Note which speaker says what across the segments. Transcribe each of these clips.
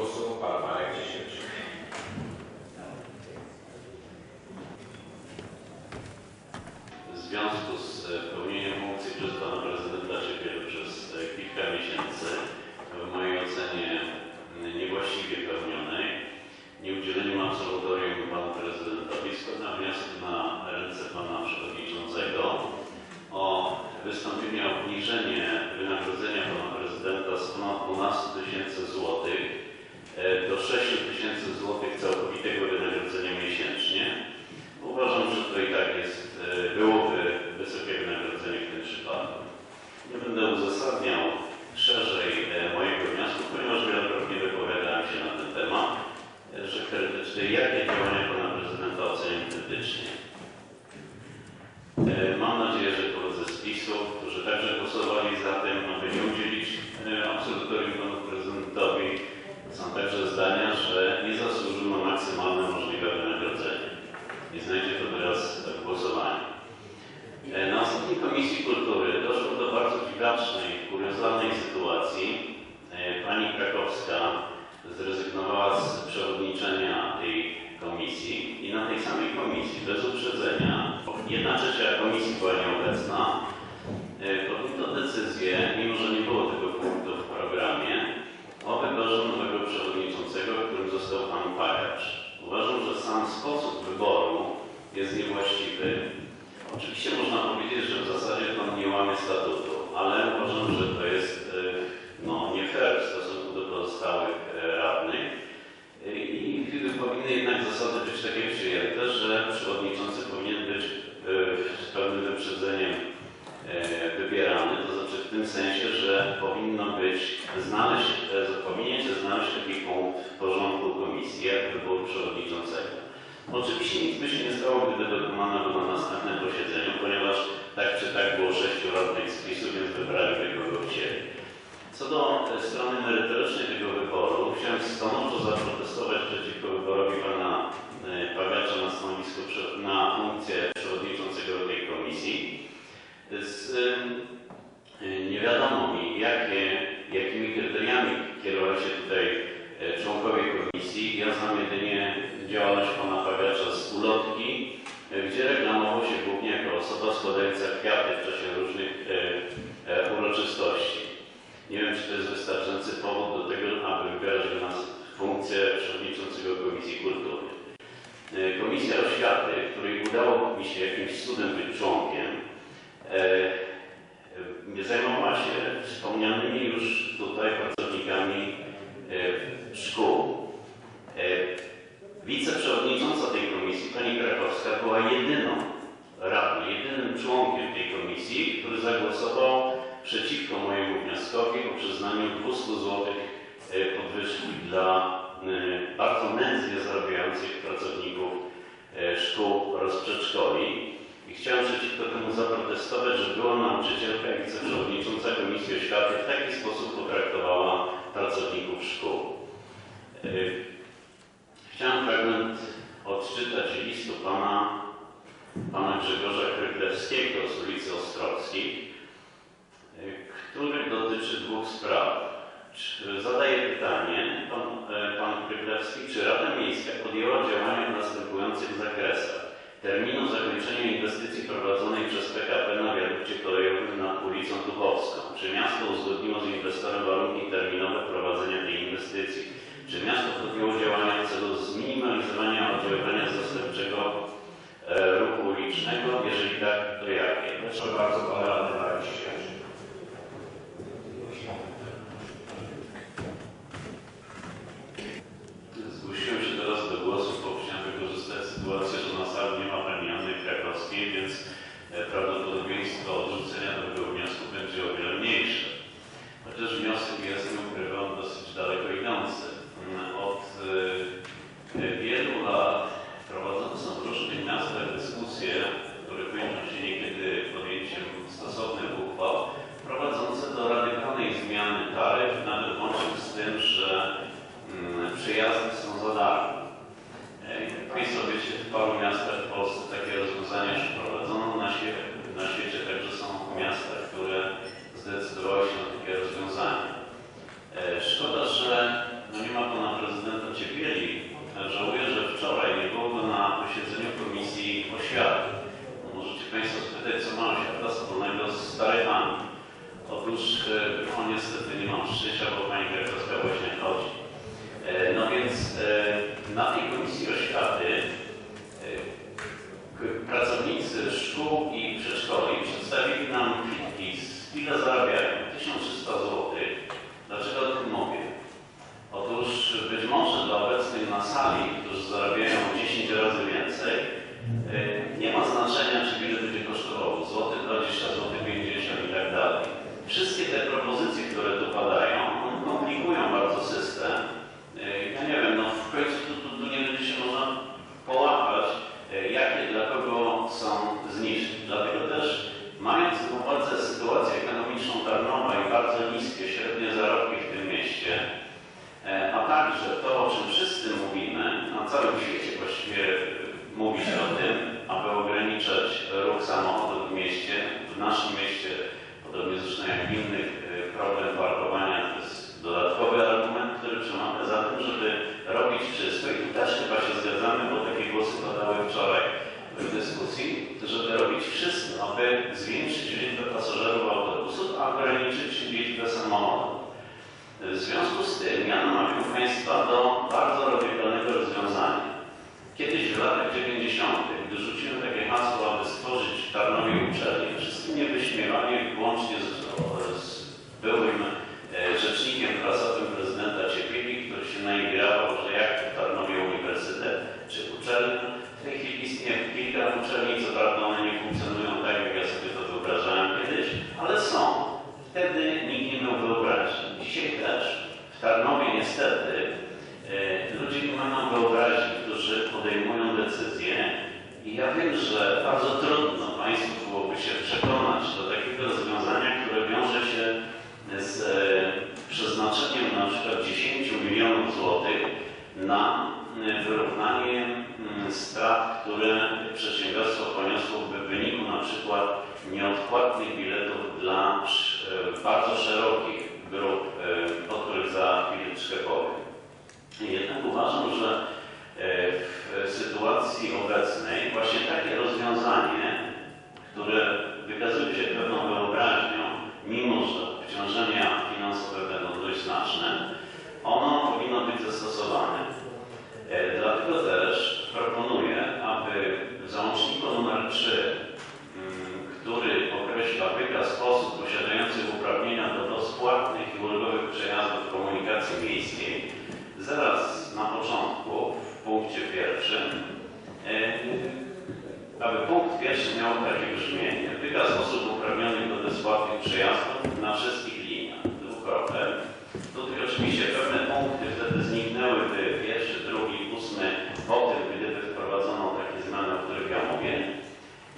Speaker 1: głosu pan Marek.
Speaker 2: W związku z e, pełnieniem funkcji przez pana prezydenta Siepielu przez e, kilka miesięcy, w mojej ocenie niewłaściwie pełnionej, nieudzieleniem absolutorium panu prezydentowi, składam wniosek na ręce pana przewodniczącego o wystąpienie o obniżenie wynagrodzenia pana prezydenta z ponad 12 tysięcy złotych e, do 6 tysięcy złotych całkowitego wynagrodzenia miesięcznie. Uważam, że to i tak jest, e, byłoby wysokie wynagrodzenie w tym przypadku. Nie będę uzasadniał szerzej e, mojego wniosku, ponieważ wielokrotnie wypowiadałem się na ten temat, e, że krytycznie, jakie działania pana prezydenta oceniam krytycznie. E, Mam nadzieję, że koledzy z PiSu, którzy także głosowali za tym, aby nie udzielić e, absolutorium panu prezydentowi, są także zdania, że nie zasłużył na maksymalne możliwe wynagrodzenie. Nie znajdzie to teraz w głosowaniu. E, Na ostatniej Komisji Kultury doszło do bardzo dziwacznej, kuriozalnej sytuacji. E, Pani Krakowska zrezygnowała z przewodniczenia tej komisji i na tej samej komisji, bez uprzedzenia, jedna trzecia komisji była nieobecna, e, podjęto decyzję, mimo że nie było tego punktu w programie, o wyborze nowego przewodniczącego, którym został pan Pajacz. Uważam, że sam sposób wyboru jest niewłaściwy. Oczywiście można powiedzieć, że w zasadzie pan nie łamie statutu, ale uważam, że to jest e, no, nie fair w stosunku do pozostałych e, radnych. E, I powinny jednak zasady być takie przyjęte, że przewodniczący powinien być e, z pewnym wyprzedzeniem e, wybierany, to znaczy w tym sensie, że być znaleźć, powinien się znaleźć taki punkt w porządku komisji, jak wybór przewodniczącego. Oczywiście nic by się nie stało, gdyby dokonano go na następnym posiedzeniu, ponieważ tak czy tak było sześciu radnych z PiSu, więc wybraliby kogo chcieli. Co do e, strony merytorycznej tego wyboru, chciałem stanowczo zaprotestować przeciwko wyborowi pana e, Pawiacza na stanowisku, prze- na funkcję przewodniczącego tej komisji. Z, e, nie wiadomo mi, jakie, jakimi kryteriami kierowali się tutaj e, członkowie komisji. Ja znam jedynie działalność pana Pawiacza z ulotki, e, gdzie reklamował się głównie jako osoba składająca kwiaty w czasie różnych e, e, uroczystości. Nie wiem, czy to jest wystarczający powód do tego, aby wybierać do nas funkcję przewodniczącego Komisji Kultury. E, Komisja Oświaty, mi się jakimś cudem członkiem, e, e, zajmowała się wspomnianymi już tutaj pracownikami e, szkół. E, Wiceprzewodnicząca tej komisji, pani Krakowska, była jedyną radną, jedynym członkiem tej komisji, który zagłosował przeciwko mojemu wnioskowi o przyznaniu 200 zł e, podwyżki dla e, bardzo nędznie zarabiających pracowników szkół oraz przedszkoli. I chciałem przeciwko temu zaprotestować, że była nauczycielka i wiceprzewodnicząca Komisji Oświaty w taki sposób potraktowała pracowników szkół. E, Chciałem fragment odczytać listu pana, pana Grzegorza Kryklewskiego z ulicy Ostrowskiej, y, który dotyczy dwóch spraw. Zadaję pytanie, pan, e, pan Kryklewski, czy Rada Miejska podjęła działania następujących zakresach? Terminu zakończenia inwestycji prowadzonej przez PKP na wiadukcie kolejowym nad ulicą Tuchowską. Czy miasto uzgodniło z inwestorem warunki terminowe prowadzenia tej inwestycji? Czy miasto podjęło działania w celu zminimalizowania oddziaływania zastępczego e, ruchu ulicznego? Jeżeli tak, to jakie?
Speaker 1: Proszę bardzo, pan radny
Speaker 2: przyjazdy są za darmo. E, Jak Państwo wiecie, w paru miastach w Polsce takie rozwiązania już prowadzono na, na świecie, także są miasta, które zdecydowały się na takie rozwiązania. E, szkoda, że no nie ma Pana Prezydenta Ciepieli. E, żałuję, że wczoraj nie było go na posiedzeniu Komisji Oświaty. No, możecie Państwo spytać, co ma oświata wspólnego z Talibami. Otóż on niestety nie ma szczęścia, bo Pani Dyrektor była problem parkowania to jest dodatkowy argument, który przemawia za tym, żeby robić czysto. I też chyba się zgadzamy, bo takie głosy padały wczoraj w dyskusji, żeby robić wszystko, aby zwiększyć liczbę pasażerów autobusów, a ograniczyć liczbę samochodów. W związku z tym ja namawiam Państwa do bardzo radykalnego rozwiązania. Kiedyś w latach 90., gdy rzuciłem takie hasło, aby stworzyć w Tarnowie uczelnię, wszyscy mnie wyśmiewali włącznie z, z byłym e, rzecznikiem prasowym prezydenta Cieplieli, który się naigrawał, że jak to w Tarnowie uniwersytet czy uczelnia. W tej chwili istnieje kilka uczelni, co prawda one nie funkcjonują tak, jak ja sobie to wyobrażałem kiedyś, ale są. Wtedy nikt nie miał wyobraźni. Dzisiaj też w Tarnowie niestety e, ludzie nie mają wyobraźni, którzy podejmują decyzje i ja wiem, że bardzo trudno Państwu byłoby się przekonać do takiego rozwiązania, które wiąże się z e, przeznaczeniem na przykład 10 milionów złotych na e, wyrównanie mm, strat, które przedsiębiorstwo poniosło w wyniku na przykład nieodpłatnych biletów dla e, bardzo szerokich grup, e, o których za chwileczkę powiem. Jednak uważam, że e, w sytuacji obecnej właśnie takie rozwiązanie, które wykazuje się pewną wyobraźnią, mimo że obciążenia finansowe będą dość znaczne, ono powinno być zastosowane. E, Dlatego też proponuję, aby w załączniku numer 3, mm, który określa wykaz osób posiadających uprawnienia do bezpłatnych i ulgowych przejazdów komunikacji miejskiej, zaraz na początku, w punkcie pierwszym, e, aby punkt pierwszy miał takie brzmienie. Wykaz osób uprawnionych do bezpłatnych przejazdów na wszystkich liniach. Dwukropek. Tutaj oczywiście pewne punkty wtedy zniknęłyby, pierwszy, drugi, ósmy, po tym, gdyby wprowadzono takie zmiany, o których ja mówię.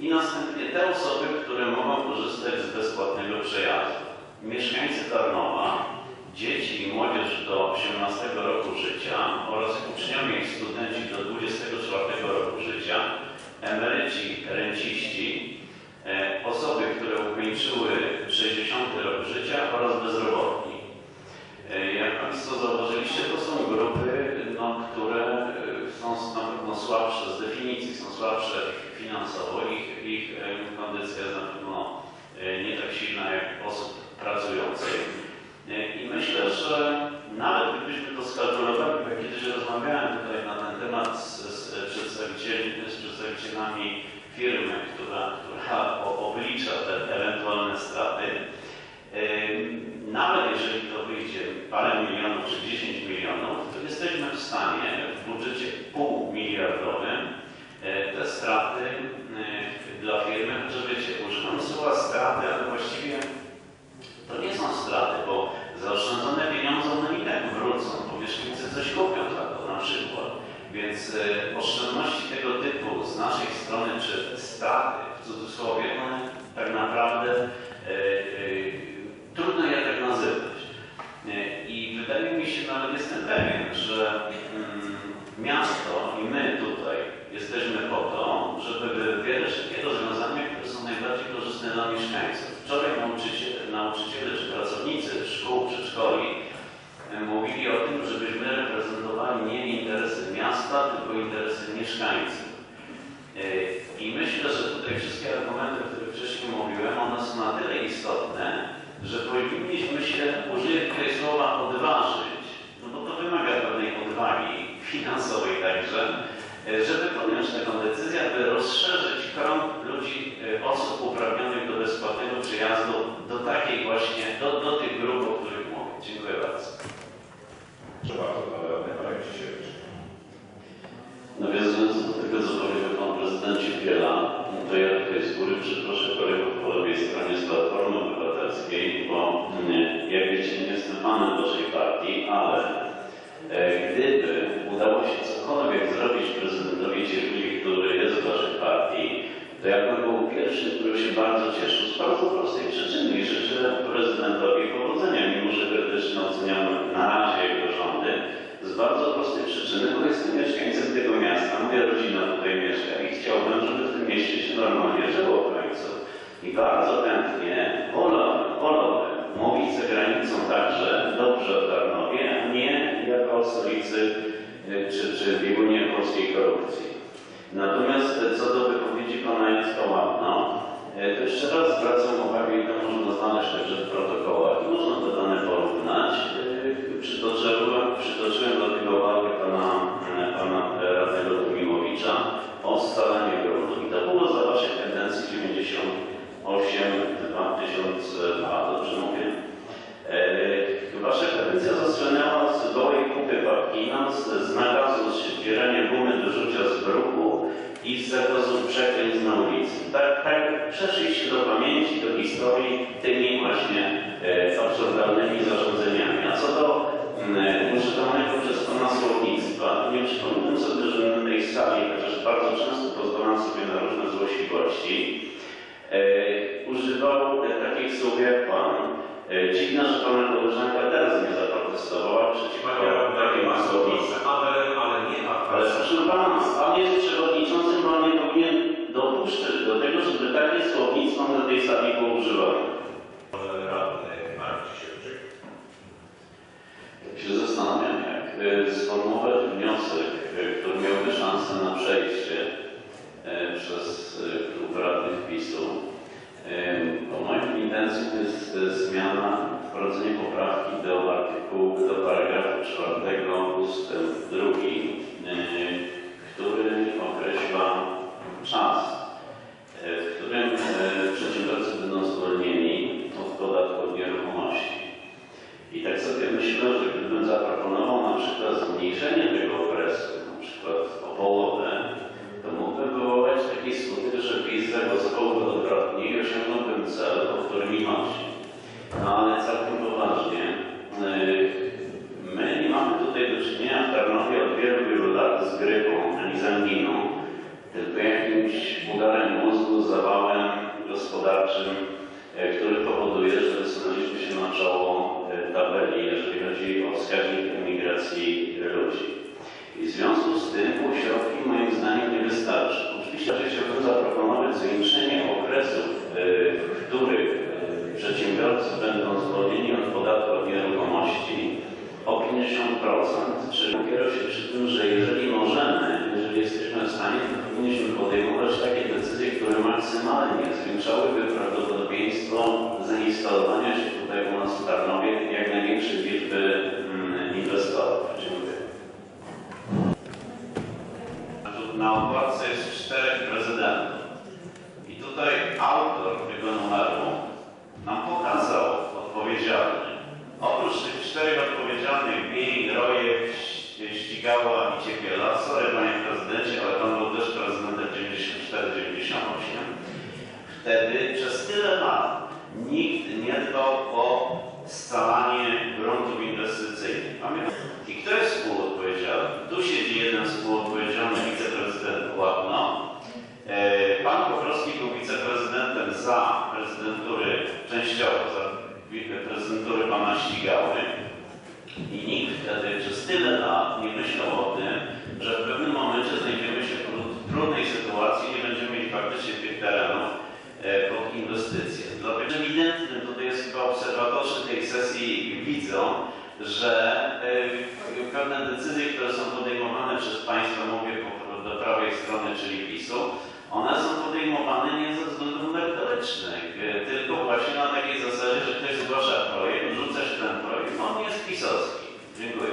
Speaker 2: I następnie te osoby, które mogą korzystać z bezpłatnego przejazdu. Mieszkańcy Tarnowa, dzieci i młodzież do 18 roku życia oraz uczniowie i studenci do 24 roku życia, emeryci, renciści, e, osoby, które ukończyły 60 rok życia oraz bezrobotni. E, Jak Państwo zauważyliście, to są grupy, no, które e, są na pewno słabsze z definicji, są słabsze finansowo, ich, ich e, kondycja jest na pewno nie tak silna jak osób pracujących. I myślę, że nawet gdybyśmy to skalkulowali, bo kiedyś rozmawiałem tutaj na ten temat z, z, z przedstawicielami firmy, która, która oblicza te ewentualne straty, Nawet jeżeli to wyjdzie parę milionów czy 10 milionów, to jesteśmy w stanie w budżecie półmiliardowym e, te straty e, dla firmy, chociaż wiecie, używam słowa straty, ale właściwie to nie są straty, bo zaoszczędzone pieniądze one i tak wrócą, bo mieszkańcy coś kupią za to na przykład. Więc e, oszczędności tego typu z naszej strony, czy straty w cudzysłowie, one tak naprawdę e, e, trudno je tak nazywać. E, I wydaje mi się, nawet jestem pewien, że mm, miasto i my tutaj jesteśmy po to, żeby wybierać takie rozwiązania, które są najbardziej korzystne dla mieszkańców. Wczoraj nauczyciele, nauczyciele czy pracownicy szkół, przedszkoli e, mówili o tym, żebyśmy reprezentowali nie interesy miasta, tylko interesy mieszkańców. I myślę, że tutaj wszystkie argumenty, o których wcześniej mówiłem, one są na tyle istotne, że powinniśmy się, użyję tutaj słowa odważyć, no bo to wymaga pewnej odwagi finansowej także, e, żeby podjąć taką decyzję, aby rozszerzyć krąg ludzi, e, osób uprawnionych do bezpłatnego przyjazdu do takiej właśnie, do, do tych grup, o których mówię. Dziękuję bardzo.
Speaker 1: Bardzo, pan radny Marek Dzisiewicz.
Speaker 2: Nawiązując do tego, co powiedział Pan Prezydent Ciepiela, to ja tutaj z góry przeproszę kolegów po lewej stronie z Platformy Obywatelskiej, bo mm, jak wiecie, nie jestem fanem Waszej partii, ale e, gdyby udało się cokolwiek zrobić prezydentowi Ciepli, który jest w Waszej partii, to ja bym był pierwszy, który się bardzo cieszył z bardzo prostej przyczyny i życzę prezydentowi powodzenia, mimo że krytycznie oceniam na razie jego rządy, z bardzo prostej przyczyny, przyczyny, bo jestem mieszkańcem tego miasta, moja rodzina tutaj mieszka i chciałbym, żeby w tym mieście się normalnie żyło w. I bardzo chętnie wolałbym, wolałbym mówić za granicą także dobrze o Tarnowie, a nie jako stolicy y, czy, czy biegunie polskiej korupcji. Natomiast e, co do wypowiedzi pana Jacka Łapno, e, to jeszcze raz zwracam uwagę i to można znaleźć także w protokołach właśnie e, absurdalnymi zarządzeniami. A co do mm, używanego przez Pana słownictwa, to nie przypominam sobie, że na tej sali, chociaż bardzo często pozwalam sobie na różne złośliwości, e, używał e, takich słów jak Pan. Dziwne, że Pana koleżanka teraz nie zaprotestowała przeciwko takiemu słownictwu.
Speaker 1: Ale, ale nie
Speaker 2: Ale proszę Pana, Pan jest przewodniczącym, Pan nie powinien dopuszczać do tego, żeby takie słownictwo na tej sali było używane.
Speaker 1: radny Marek Ciesiewczyk.
Speaker 2: Tak się zastanawiam, jak e, sformułować wniosek, e, który miałby szansę na przejście e, przez e, klub radnych PiSu. E, Bo moją intencją jest e, zmiana, wprowadzenie poprawki do artykułu, do paragrafu czwartego ustęp drugi, e, który określa czas, e, w którym e, przedsiębiorcy będą zwolnieni od podatku od nieruchomości. I tak sobie myślę, że gdybym zaproponował na przykład zmniejszenie tego okresu, na przykład o połowę, to mógłby wywołać taki skutek, że PiS zagłosowałby odwrotnie i osiągnąłbym cel, o którym chodzi. No ale całkiem poważnie, yy, my nie mamy tutaj do czynienia w Tarnowie od wielu, wielu lat z grypą, ani z anginą, tylko jakimś udarem mózgu, zawałem gospodarczym, e, który powoduje, że wysunęliśmy się na czoło chodzi o wskaźnik emigracji ludzi. I w związku z tym półśrodki moim zdaniem nie wystarczy. Oczywiście chciałbym zaproponować zwiększenie okresów, e, w których e, przedsiębiorcy będą zwolnieni od podatku od nieruchomości o 50%, czyli opiera się przy tym, że jeżeli możemy, jeżeli jesteśmy w stanie, to powinniśmy podejmować takie decyzje, które maksymalnie zwiększałyby prawdopodobieństwo zainstalowania się tutaj u nas w Tarnowie jak największej liczby mm, inwestorów. widzą, że e, pewne decyzje, które są podejmowane przez państwo, mówię po, do prawej strony, czyli PiSu, one są podejmowane nie ze względów merytorycznych, e, tylko właśnie na takiej zasadzie, że ktoś zgłasza projekt, rzuca się ten projekt, on jest pisowski. Dziękuję.